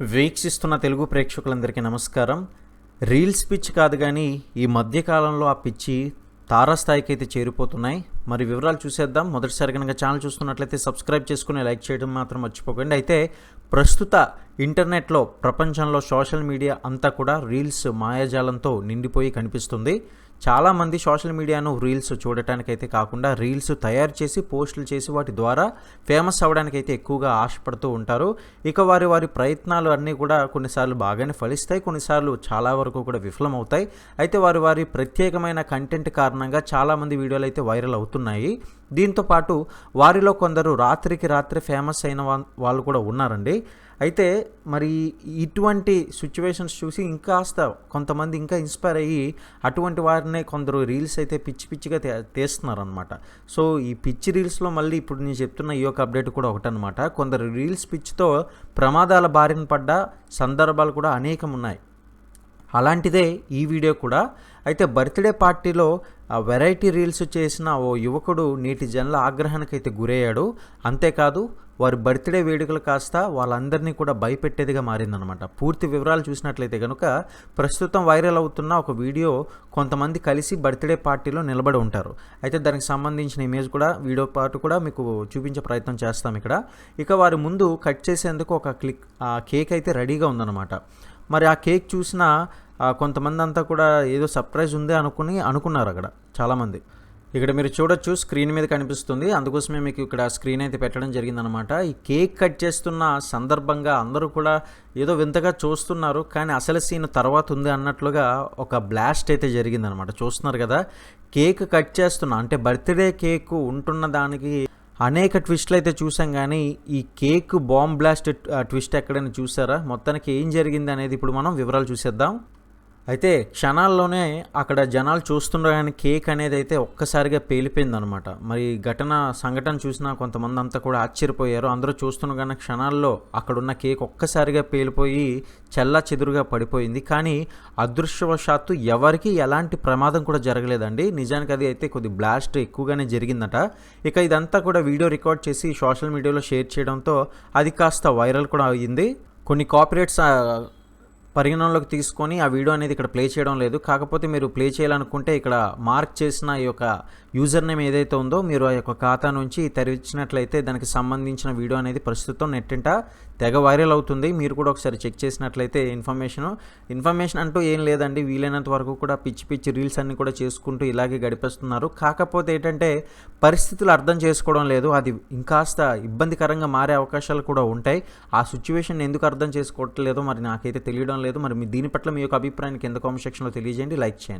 వీక్షిస్తున్న తెలుగు ప్రేక్షకులందరికీ నమస్కారం. రీల్స్ పిచ్ కాదు కానీ ఈ మధ్యకాలంలో ఆ పిచ్చి తారాస్థాయికి అయితే చేరిపోతున్నాయి. మరి వివరాలు చూసేద్దాం. మొదటిసారి కనుక ఛానల్ చూస్తున్నట్లయితే సబ్స్క్రైబ్ చేసుకుని లైక్ చేయడం మాత్రం మర్చిపోకండి. అయితే ప్రస్తుత ఇంటర్నెట్లో ప్రపంచంలో సోషల్ మీడియా అంతా కూడా రీల్స్ మాయాజాలంతో నిండిపోయి కనిపిస్తుంది. చాలామంది సోషల్ మీడియాను రీల్స్ చూడటానికైతే కాకుండా రీల్స్ తయారు చేసి పోస్టులు చేసి వాటి ద్వారా ఫేమస్ అవ్వడానికైతే ఎక్కువగా ఆశపడుతూ ఉంటారు. ఇక వారి వారి ప్రయత్నాలు అన్నీ కూడా కొన్నిసార్లు బాగానే ఫలిస్తాయి. కొన్నిసార్లు చాలా వరకు కూడా విఫలమవుతాయి. అయితే వారి వారి ప్రత్యేకమైన కంటెంట్ కారణంగా చాలామంది వీడియోలు అయితే వైరల్ అవుతున్నాయి. దీంతో పాటు వారిలో కొందరు రాత్రికి రాత్రి ఫేమస్ అయిన వాళ్ళు కూడా ఉన్నారండి. అయితే మరి ఇటువంటి సిచ్యువేషన్స్ చూసి ఇంకాస్త కొంతమంది ఇంకా ఇన్స్పైర్ అయ్యి అటువంటి వారినే కొందరు రీల్స్ అయితే పిచ్చి పిచ్చిగా తీస్తున్నారు అనమాట సో ఈ పిచ్చి రీల్స్లో మళ్ళీ ఇప్పుడు నేను చెప్తున్న ఈ యొక్క అప్డేట్ కూడా ఒకటనమాట కొందరు రీల్స్ పిచ్చితో ప్రమాదాల బారిన పడ్డ సందర్భాలు కూడా అనేకం ఉన్నాయి అలాంటిదే ఈ వీడియో కూడా. అయితే బర్త్డే పార్టీలో ఆ వెరైటీ రీల్స్ చేసిన ఓ యువకుడు నేటి జనుల ఆగ్రహానికి అయితే గురయ్యాడు. అంతేకాదు వారి బర్త్డే వేడుకలు కాస్త వాళ్ళందరినీ కూడా భయపెట్టేదిగా మారిందనమాట పూర్తి వివరాలు చూసినట్లయితే కనుక ప్రస్తుతం వైరల్ అవుతున్న ఒక వీడియో కొంతమంది కలిసి బర్త్డే పార్టీలో నిలబడి ఉంటారు. అయితే దానికి సంబంధించిన ఇమేజ్ కూడా వీడియో పాటు కూడా మీకు చూపించే ప్రయత్నం చేస్తాం ఇక్కడ. ఇక వారి ముందు కట్ చేసేందుకు ఒక క్లిక్ ఆ కేక్ అయితే రెడీగా ఉందన్నమాట. మరి ఆ కేక్ చూసిన కొంతమంది అంతా కూడా ఏదో సర్ప్రైజ్ ఉంది అనుకుని అనుకున్నారు అక్కడ చాలామంది. ఇక్కడ మీరు చూడొచ్చు స్క్రీన్ మీద కనిపిస్తుంది. అందుకోసమే మీకు ఇక్కడ స్క్రీన్ అయితే పెట్టడం జరిగిందనమాట ఈ కేక్ కట్ చేస్తున్న సందర్భంగా అందరూ కూడా ఏదో వింతగా చూస్తున్నారు. కానీ అసలు సీన్ తర్వాత ఉంది అన్నట్లుగా ఒక బ్లాస్ట్ అయితే జరిగిందనమాట చూస్తున్నారు కదా కేక్ కట్ చేస్తున్న అంటే బర్త్డే కేక్ ఉంటున్న దానికి అనేక ట్విస్ట్లు అయితే చూసాం. కానీ ఈ కేక్ బాంబ్ బ్లాస్ట్ ట్విస్ట్ ఎక్కడైనా చూసారా? మొత్తానికి ఏం జరిగింది అనేది ఇప్పుడు మనం వివరాలు చూసేద్దాం. అయితే క్షణాల్లోనే అక్కడ జనాలు చూస్తుండగానే కేక్ అనేది అయితే ఒక్కసారిగా పేలిపోయిందనమాట. మరి ఘటన సంఘటన చూసిన కొంతమంది అంతా కూడా ఆశ్చర్యపోయారు. అందరూ చూస్తుండగానే క్షణాల్లో అక్కడున్న కేక్ ఒక్కసారిగా పేలిపోయి చెల్లా చెదురుగా పడిపోయింది. కానీ అదృష్టవశాత్తు ఎవరికి ఎలాంటి ప్రమాదం కూడా జరగలేదండి. నిజానికి అది అయితే కొద్ది బ్లాస్ట్ ఎక్కువగానే జరిగిందట. ఇక ఇదంతా కూడా వీడియో రికార్డ్ చేసి సోషల్ మీడియాలో షేర్ చేయడంతో అది కాస్త వైరల్ కూడా అయ్యింది కొన్ని కాపీరేట్స్ పరిగణనలోకి తీసుకొని ఆ వీడియో అనేది ఇక్కడ ప్లే చేయడం లేదు. కాకపోతే మీరు ప్లే చేయాలనుకుంటే ఇక్కడ మార్క్ చేసిన ఈ యొక్క యూజర్ నేమ్ ఏదైతే ఉందో మీరు ఆ యొక్క ఖాతా నుంచి తెరిచినట్లయితే దానికి సంబంధించిన వీడియో అనేది ప్రస్తుతం నెట్టింట తెగ వైరల్ అవుతుంది. మీరు కూడా ఒకసారి చెక్ చేసినట్లయితే ఇన్ఫర్మేషన్. ఇన్ఫర్మేషన్ అంటూ ఏం లేదండి. వీలైనంత వరకు కూడా పిచ్చి పిచ్చి రీల్స్ అన్నీ కూడా చేసుకుంటూ ఇలాగే గడిపేస్తున్నారు. కాకపోతే ఏంటంటే పరిస్థితులు అర్థం చేసుకోవడం లేదు. అది ఇంకాస్త ఇబ్బందికరంగా మారే అవకాశాలు కూడా ఉంటాయి. ఆ సిచ్యువేషన్ ఎందుకు అర్థం చేసుకోవట్లేదో మరి నాకైతే తెలియడం లేదు. మరి మీ దీని పట్ల మీ యొక్క అభిప్రాయాన్ని కింద కామెంట్ సెక్షన్లో తెలియజేయండి. లైక్ చేయండి.